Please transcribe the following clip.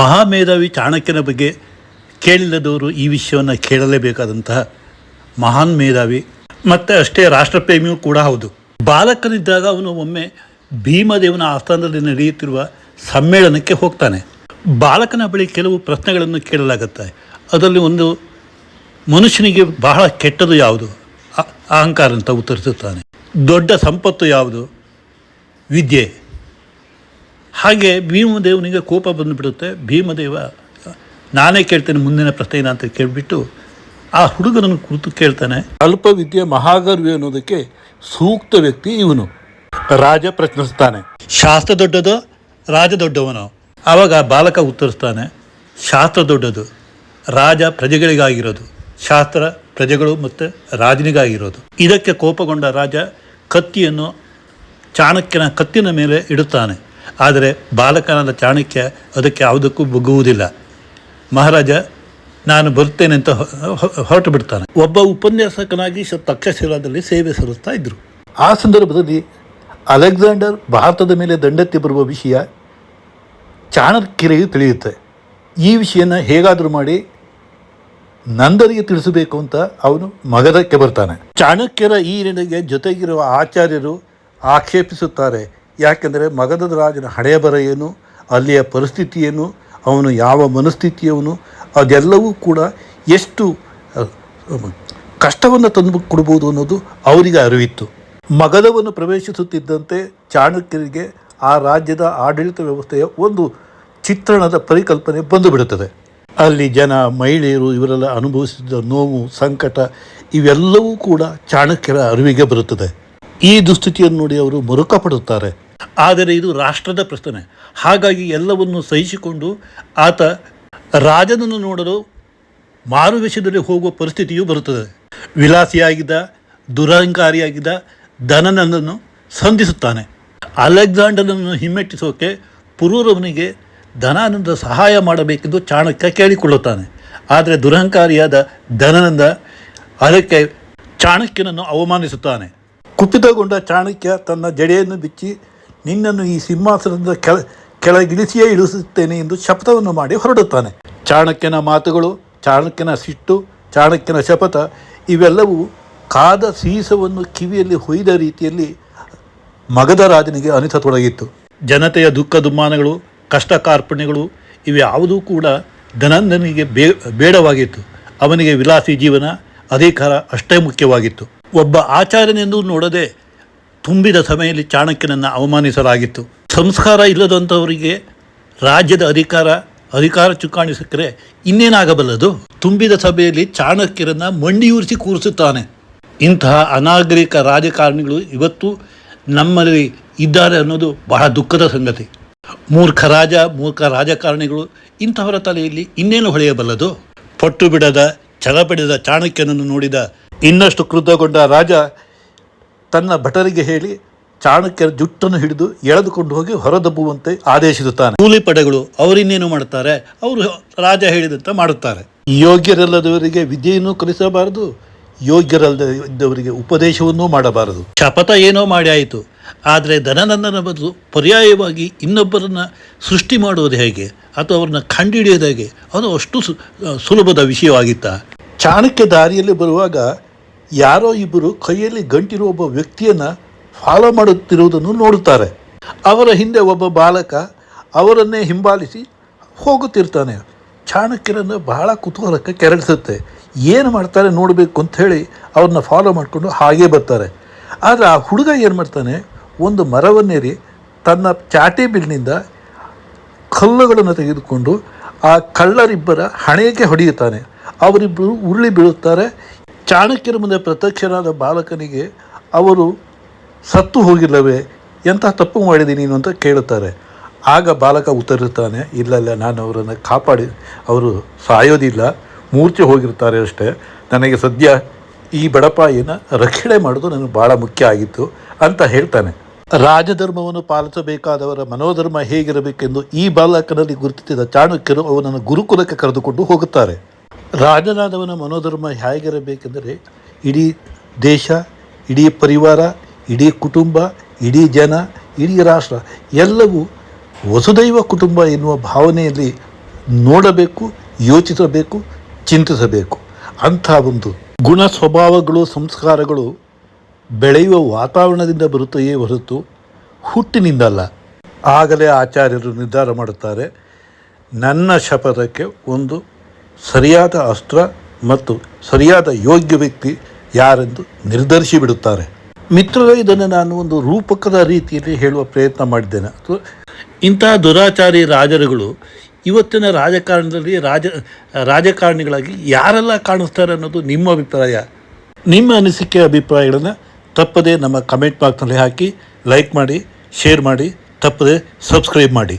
ಮಹಾಮೇಧಾವಿ ಚಾಣಕ್ಯನ ಬಗ್ಗೆ ಕೇಳಿಲ್ಲದವರು ಈ ವಿಷಯವನ್ನು ಕೇಳಲೇಬೇಕಾದಂತಹ ಮಹಾನ್ ಮೇಧಾವಿ. ಮತ್ತು ಅಷ್ಟೇ ರಾಷ್ಟ್ರಪ್ರೇಮಿಯೂ ಕೂಡ ಹೌದು. ಬಾಲಕನಿದ್ದಾಗ ಅವನು ಒಮ್ಮೆ ಭೀಮದೇವನ ಆಸ್ಥಾನದಲ್ಲಿ ನಡೆಯುತ್ತಿರುವ ಸಮ್ಮೇಳನಕ್ಕೆ ಹೋಗ್ತಾನೆ. ಬಾಲಕನ ಬಳಿ ಕೆಲವು ಪ್ರಶ್ನೆಗಳನ್ನು ಕೇಳಲಾಗುತ್ತೆ. ಅದರಲ್ಲಿ ಒಂದು, ಮನುಷ್ಯನಿಗೆ ಬಹಳ ಕೆಟ್ಟದು ಯಾವುದು? ಅಹಂಕಾರ ಅಂತ ಉತ್ತರಿಸುತ್ತಾನೆ. ದೊಡ್ಡ ಸಂಪತ್ತು ಯಾವುದು? ವಿದ್ಯೆ. ಹಾಗೆ ಭೀಮದೇವನಿಗೆ ಕೋಪ ಬಂದುಬಿಡುತ್ತೆ. ಭೀಮದೇವ ನಾನೇ ಕೇಳ್ತೇನೆ ಮುಂದಿನ ಪ್ರಶ್ನೆ ಅಂತ ಕೇಳಿಬಿಟ್ಟು ಆ ಹುಡುಗನನ್ನು ಕುರಿತು ಕೇಳ್ತಾನೆ. ಅಲ್ಪ ವಿದ್ಯೆ ಮಹಾಗರ್ವಿ ಅನ್ನೋದಕ್ಕೆ ಸೂಕ್ತ ವ್ಯಕ್ತಿ ಇವನು. ರಾಜ ಪ್ರಶ್ನಿಸ್ತಾನೆ. ಶಾಸ್ತ್ರ ದೊಡ್ಡದು? ರಾಜ ದೊಡ್ಡವನೋ? ಆವಾಗ ಬಾಲಕ ಉತ್ತರಿಸ್ತಾನೆ. ಶಾಸ್ತ್ರ ದೊಡ್ಡದು. ರಾಜ ಪ್ರಜೆಗಳಿಗಾಗಿರೋದು. ಶಾಸ್ತ್ರ ಪ್ರಜೆಗಳು ಮತ್ತು ರಾಜನಿಗಾಗಿರೋದು. ಇದಕ್ಕೆ ಕೋಪಗೊಂಡ ರಾಜ ಕತ್ತಿಯನ್ನು ಚಾಣಕ್ಯನ ಕತ್ತಿನ ಮೇಲೆ ಇಡುತ್ತಾನೆ. ಆದರೆ ಬಾಲಕನಾದ ಚಾಣಕ್ಯ ಅದಕ್ಕೆ ಯಾವುದಕ್ಕೂ ಬಗ್ಗುವುದಿಲ್ಲ. ಮಹಾರಾಜ ನಾನು ಬರ್ತೇನೆ ಅಂತ ಹೊರಟು ಬಿಡ್ತಾನೆ. ಒಬ್ಬ ಉಪನ್ಯಾಸಕನಾಗಿ ತಕ್ಷಶಿಲಾದಲ್ಲಿ ಸೇವೆ ಸಲ್ಲಿಸ್ತಾ ಇದ್ದರು ಆ ಸಂದರ್ಭದಲ್ಲಿ ಅಲೆಕ್ಸಾಂಡರ್ ಭಾರತದ ಮೇಲೆ ದಂಡೆತ್ತಿ ಬರುವ ವಿಷಯ ಚಾಣಕ್ಯರಿಗೆ ತಿಳಿಯುತ್ತೆ. ಈ ವಿಷಯನ ಹೇಗಾದರೂ ಮಾಡಿ ನಂದರಿಗೆ ತಿಳಿಸಬೇಕು ಅಂತ ಅವನು ಮಗದಕ್ಕೆ ಬರ್ತಾನೆ. ಚಾಣಕ್ಯರ ಈ ನಡೆಗೆ ಜೊತೆಗಿರುವ ಆಚಾರ್ಯರು ಆಕ್ಷೇಪಿಸುತ್ತಾರೆ. ಯಾಕೆಂದರೆ ಮಗಧದ ರಾಜನ ಹಣೆಬರ ಏನು, ಅಲ್ಲಿಯ ಪರಿಸ್ಥಿತಿ ಏನು, ಅವನು ಯಾವ ಮನಸ್ಥಿತಿಯವನು, ಅದೆಲ್ಲವೂ ಕೂಡ ಎಷ್ಟು ಕಷ್ಟವನ್ನು ತಂದು ಕೊಡ್ಬೋದು ಅನ್ನೋದು ಅವರಿಗೆ ಅರಿವಿತ್ತು. ಮಗಧವನ್ನು ಪ್ರವೇಶಿಸುತ್ತಿದ್ದಂತೆ ಚಾಣಕ್ಯರಿಗೆ ಆ ರಾಜ್ಯದ ಆಡಳಿತ ವ್ಯವಸ್ಥೆಯ ಒಂದು ಚಿತ್ರಣದ ಪರಿಕಲ್ಪನೆ ಬಂದುಬಿಡುತ್ತದೆ. ಅಲ್ಲಿ ಜನ, ಮಹಿಳೆಯರು ಇವರೆಲ್ಲ ಅನುಭವಿಸಿದ ನೋವು, ಸಂಕಟ, ಇವೆಲ್ಲವೂ ಕೂಡ ಚಾಣಕ್ಯರ ಅರಿವಿಗೆ ಬರುತ್ತದೆ. ಈ ದುಸ್ಥಿತಿಯನ್ನು ನೋಡಿ ಅವರು ಮರುಕ ಪಡುತ್ತಾರೆ ಆದರೆ ಇದು ರಾಷ್ಟ್ರದ ಪ್ರಶ್ನೆ. ಹಾಗಾಗಿ ಎಲ್ಲವನ್ನು ಸಹಿಸಿಕೊಂಡು ಆತ ರಾಜನನ್ನು ನೋಡಲು ಮಾರುವೇಷದಲ್ಲಿ ಹೋಗುವ ಪರಿಸ್ಥಿತಿಯೂ ಬರುತ್ತದೆ. ವಿಲಾಸಿಯಾಗಿದ್ದ, ದುರಹಂಕಾರಿಯಾಗಿದ್ದ ಧನನಂದನ್ನು ಸಂಧಿಸುತ್ತಾನೆ. ಅಲೆಕ್ಸಾಂಡರ್ನನ್ನು ಹಿಮ್ಮೆಟ್ಟಿಸೋಕೆ ಪುರೂರವನಿಗೆ ಧನಾನಂದ ಸಹಾಯ ಮಾಡಬೇಕೆಂದು ಚಾಣಕ್ಯ ಕೇಳಿಕೊಳ್ಳುತ್ತಾನೆ. ಆದರೆ ದುರಹಂಕಾರಿಯಾದ ಧನನಂದ ಅದಕ್ಕೆ ಚಾಣಕ್ಯನನ್ನು ಅವಮಾನಿಸುತ್ತಾನೆ. ಕುಪಿತಗೊಂಡ ಚಾಣಕ್ಯ ತನ್ನ ಜಡೆಯನ್ನು ಬಿಚ್ಚಿ ನಿನ್ನನ್ನು ಈ ಸಿಂಹಾಸನದ ಕೆಳ, ಕೆಳಗಿಳಿಸಿಯೇ ಇಳಿಸುತ್ತೇನೆ ಎಂದು ಶಪಥವನ್ನು ಮಾಡಿ ಹೊರಡುತ್ತಾನೆ. ಚಾಣಕ್ಯನ ಮಾತುಗಳು, ಚಾಣಕ್ಯನ ಸಿಟ್ಟು, ಚಾಣಕ್ಯನ ಶಪಥ ಇವೆಲ್ಲವೂ ಕಾದ ಸೀಸವನ್ನು ಕಿವಿಯಲ್ಲಿ ಹೊಯ್ದ ರೀತಿಯಲ್ಲಿ ಮಗಧ ರಾಜನಿಗೆ ಅನಿಸತೊಡಗಿತ್ತು. ಜನತೆಯ ದುಃಖ ದುಮ್ಮಾನಗಳು ಕಷ್ಟ ಕಾರ್ಪಣ್ಯಗಳು ಇವ್ಯಾವುದೂ ಕೂಡ ಧನಂದನಿಗೆ ಬೇ, ಬೇಡವಾಗಿತ್ತು. ಅವನಿಗೆ ವಿಲಾಸಿ ಜೀವನ, ಅಧಿಕಾರ ಅಷ್ಟೇ ಮುಖ್ಯವಾಗಿತ್ತು. ಒಬ್ಬ ಆಚಾರ್ಯನೆಂದು ನೋಡದೆ ತುಂಬಿದ ಸಭೆಯಲ್ಲಿ ಚಾಣಕ್ಯನನ್ನು ಅವಮಾನಿಸಲಾಗಿತ್ತು. ಸಂಸ್ಕಾರ ಇಲ್ಲದಂಥವರಿಗೆ ರಾಜ್ಯದ ಅಧಿಕಾರ ಅಧಿಕಾರ ಚುಕ್ಕಾಣಿ ಸಿಕ್ಕರೆ ಇನ್ನೇನಾಗಬಲ್ಲದು? ತುಂಬಿದ ಸಭೆಯಲ್ಲಿ ಚಾಣಕ್ಯರನ್ನು ಮಂಡಿಯೂರಿಸಿ ಕೂರಿಸುತ್ತಾನೆ. ಇಂತಹ ಅನಾಗರಿಕ ರಾಜಕಾರಣಿಗಳು ಇವತ್ತು ನಮ್ಮಲ್ಲಿ ಇದ್ದಾರೆ ಅನ್ನೋದು ಬಹಳ ದುಃಖದ ಸಂಗತಿ. ಮೂರ್ಖ ರಾಜ, ಮೂರ್ಖ ರಾಜಕಾರಣಿಗಳು ಇಂಥವರ ತಲೆಯಲ್ಲಿ ಇನ್ನೇನು ಹೊಳೆಯಬಲ್ಲದು? ಪಟ್ಟು ಬಿಡದ, ಛಲ ಬಿಡದ ಚಾಣಕ್ಯನನ್ನು ನೋಡಿದ ಇನ್ನಷ್ಟು ಕ್ರುದ್ಧಗೊಂಡ ರಾಜ ತನ್ನ ಭಟರಿಗೆ ಹೇಳಿ ಚಾಣಕ್ಯರ ಜುಟ್ಟನ್ನು ಹಿಡಿದು ಎಳೆದುಕೊಂಡು ಹೋಗಿ ಹೊರದಬ್ಬುವಂತೆ ಆದೇಶಿಸುತ್ತಾನೆ. ಕೂಲಿ ಪಡೆಗಳು ಅವರಿನ್ನೇನು ಮಾಡುತ್ತಾರೆ? ಅವರು ರಾಜ ಹೇಳಿದಂತೆ ಮಾಡುತ್ತಾರೆ. ಯೋಗ್ಯರಲ್ಲದವರಿಗೆ ವಿದ್ಯೆಯನ್ನು ಕಲಿಸಬಾರದು ಯೋಗ್ಯರಲ್ಲದ ಇದ್ದವರಿಗೆ ಉಪದೇಶವನ್ನೂ ಮಾಡಬಾರದು. ಶಪಥ ಏನೋ ಮಾಡಿ ಆಯಿತು. ಆದರೆ ಧನನಂದನ ಬದಲು ಪರ್ಯಾಯವಾಗಿ ಇನ್ನೊಬ್ಬರನ್ನು ಸೃಷ್ಟಿ ಮಾಡುವುದು ಹೇಗೆ? ಅಥವಾ ಅವರನ್ನು ಕಂಡುಹಿಡಿಯೋದು ಹೇಗೆ? ಅದು ಅಷ್ಟು ಸುಲಭದ ವಿಷಯವಾಗಿತ್ತ? ಚಾಣಕ್ಯ ದಾರಿಯಲ್ಲಿ ಬರುವಾಗ ಯಾರೋ ಇಬ್ಬರು ಕೈಯಲ್ಲಿ ಗಂಟಿರುವ ಒಬ್ಬ ವ್ಯಕ್ತಿಯನ್ನು ಫಾಲೋ ಮಾಡುತ್ತಿರುವುದನ್ನು ನೋಡುತ್ತಾರೆ. ಅವರ ಹಿಂದೆ ಒಬ್ಬ ಬಾಲಕ ಅವರನ್ನೇ ಹಿಂಬಾಲಿಸಿ ಹೋಗುತ್ತಿರ್ತಾನೆ. ಚಾಣಕ್ಯರನ್ನು ಬಹಳ ಕುತೂಹಲಕ್ಕೆ ಕೆರಳಿಸುತ್ತೆ. ಏನು ಮಾಡ್ತಾರೆ ನೋಡಬೇಕು ಅಂತ ಹೇಳಿ ಅವ್ರನ್ನ ಫಾಲೋ ಮಾಡಿಕೊಂಡು ಹಾಗೇ ಬರ್ತಾರೆ. ಆದರೆ ಆ ಹುಡುಗ ಏನು ಮಾಡ್ತಾನೆ? ಒಂದು ಮರವನ್ನೇರಿ ತನ್ನ ಚಾಟಿ ಬಿಲ್ನಿಂದ ಕಲ್ಲುಗಳನ್ನು ತೆಗೆದುಕೊಂಡು ಆ ಕಳ್ಳರಿಬ್ಬರ ಹಣೆಗೆ ಹೊಡೆಯುತ್ತಾನೆ. ಅವರಿಬ್ಬರು ಉರುಳಿ ಬೀಳುತ್ತಾರೆ. ಚಾಣಕ್ಯರ ಮುಂದೆ ಪ್ರತ್ಯಕ್ಷರಾದ ಬಾಲಕನಿಗೆ ಅವರು ಸತ್ತು ಹೋಗಿಲ್ಲವೇ? ಎಂಥ ತಪ್ಪು ಮಾಡಿದೆ ನೀನು ಅಂತ ಕೇಳುತ್ತಾರೆ. ಆಗ ಬಾಲಕ ಉತ್ತರಿರ್ತಾನೆ ಇಲ್ಲ ಇಲ್ಲ, ನಾನು ಅವರನ್ನು ಕಾಪಾಡಿ, ಅವರು ಸಾಯೋದಿಲ್ಲ, ಮೂರ್ಛೆ ಹೋಗಿರ್ತಾರೆ ಅಷ್ಟೇ. ನನಗೆ ಸದ್ಯ ಈ ಬಡಪಾಯಿನ ರಕ್ಷಣೆ ಮಾಡೋದು ನನಗೆ ಭಾಳ ಮುಖ್ಯ ಆಗಿತ್ತು ಅಂತ ಹೇಳ್ತಾನೆ. ರಾಜಧರ್ಮವನ್ನು ಪಾಲಿಸಬೇಕಾದವರ ಮನೋಧರ್ಮ ಹೇಗಿರಬೇಕೆಂದು ಈ ಬಾಲಕನಲ್ಲಿ ಗುರುತಿಸಿದ ಚಾಣಕ್ಯರು ಅವನನ್ನು ಗುರುಕುಲಕ್ಕೆ ಕರೆದುಕೊಂಡು ಹೋಗುತ್ತಾರೆ. ರಾಜನಾದವನ ಮನೋಧರ್ಮ ಹೇಗಿರಬೇಕೆಂದರೆ ಇಡೀ ದೇಶ, ಇಡೀ ಪರಿವಾರ, ಇಡೀ ಕುಟುಂಬ, ಇಡೀ ಜನ, ಇಡೀ ರಾಷ್ಟ್ರ ಎಲ್ಲವೂ ವಸುದೈವ ಕುಟುಂಬ ಎನ್ನುವ ಭಾವನೆಯಲ್ಲಿ ನೋಡಬೇಕು, ಯೋಚಿಸಬೇಕು, ಚಿಂತಿಸಬೇಕು. ಅಂಥ ಒಂದು ಗುಣ ಸ್ವಭಾವಗಳು, ಸಂಸ್ಕಾರಗಳು ಬೆಳೆಯುವ ವಾತಾವರಣದಿಂದ ಬರುತ್ತೆಯೇ ಹೊರತು ಹುಟ್ಟಿನಿಂದಲ್ಲ. ಆಗಲೇ ಆಚಾರ್ಯರು ನಿರ್ಧಾರ ಮಾಡುತ್ತಾರೆ, ನನ್ನ ಶಪಥಕ್ಕೆ ಒಂದು ಸರಿಯಾದ ಅಸ್ತ್ರ ಮತ್ತು ಸರಿಯಾದ ಯೋಗ್ಯ ವ್ಯಕ್ತಿ ಯಾರೆಂದು ನಿರ್ಧರಿಸಿ ಬಿಡುತ್ತಾರೆ. ಮಿತ್ರರೇ, ಇದನ್ನು ನಾನು ಒಂದು ರೂಪಕದ ರೀತಿಯಲ್ಲಿ ಹೇಳುವ ಪ್ರಯತ್ನ ಮಾಡಿದ್ದೇನೆ. ಇಂತಹ ದುರಾಚಾರಿ ರಾಜರುಗಳು ಇವತ್ತಿನ ರಾಜಕಾರಣದಲ್ಲಿ ರಾಜ, ರಾಜಕಾರಣಿಗಳಾಗಿ ಯಾರೆಲ್ಲ ಕಾಣಿಸ್ತಾರೆ ಅನ್ನೋದು ನಿಮ್ಮ ಅಭಿಪ್ರಾಯ? ನಿಮ್ಮ ಅನಿಸಿಕೆ ಅಭಿಪ್ರಾಯಗಳನ್ನು ತಪ್ಪದೇ ನಮ್ಮ ಕಮೆಂಟ್ ಬಾಕ್ಸ್ನಲ್ಲಿ ಹಾಕಿ, ಲೈಕ್ ಮಾಡಿ, ಶೇರ್ ಮಾಡಿ, ತಪ್ಪದೆ ಸಬ್ಸ್ಕ್ರೈಬ್ ಮಾಡಿ.